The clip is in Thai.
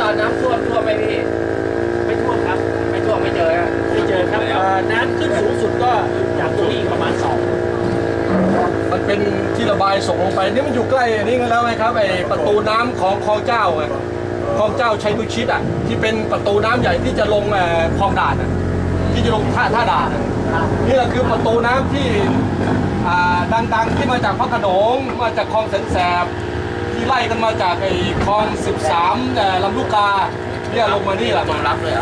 ตอนน้ำท่วมท่วมไหมพี่ไม่ท่วมครับ ไม่ท่วมไม่เจอฮะไม่เจอครับเอ่อน้ำขึ้นสูงสุดก็จากตรงนี้อีกประมาณสองมันเป็นที่ระบายส่งลงไปนี่มันอยู่ใกล้อันนี้กันแล้วไงครับไอ้ประตูน้ำของคลองเจ้าไงคลองเจ้าชัยนุชิตอะที่เป็นประตูน้ำใหญ่ที่จะลงเอ่อคลองด่านอะที่จะลงท่าท่าด่านอะนี่แหละคือประตูน้ำที่อ่าดังๆที่มาจากพระโขนงมาจากคลองแสนแสบ ที่ไล่กันมาจากไอ้คลอง13แต่ลำลูกกาเนี่ยลงมานี่แหละมารับเลย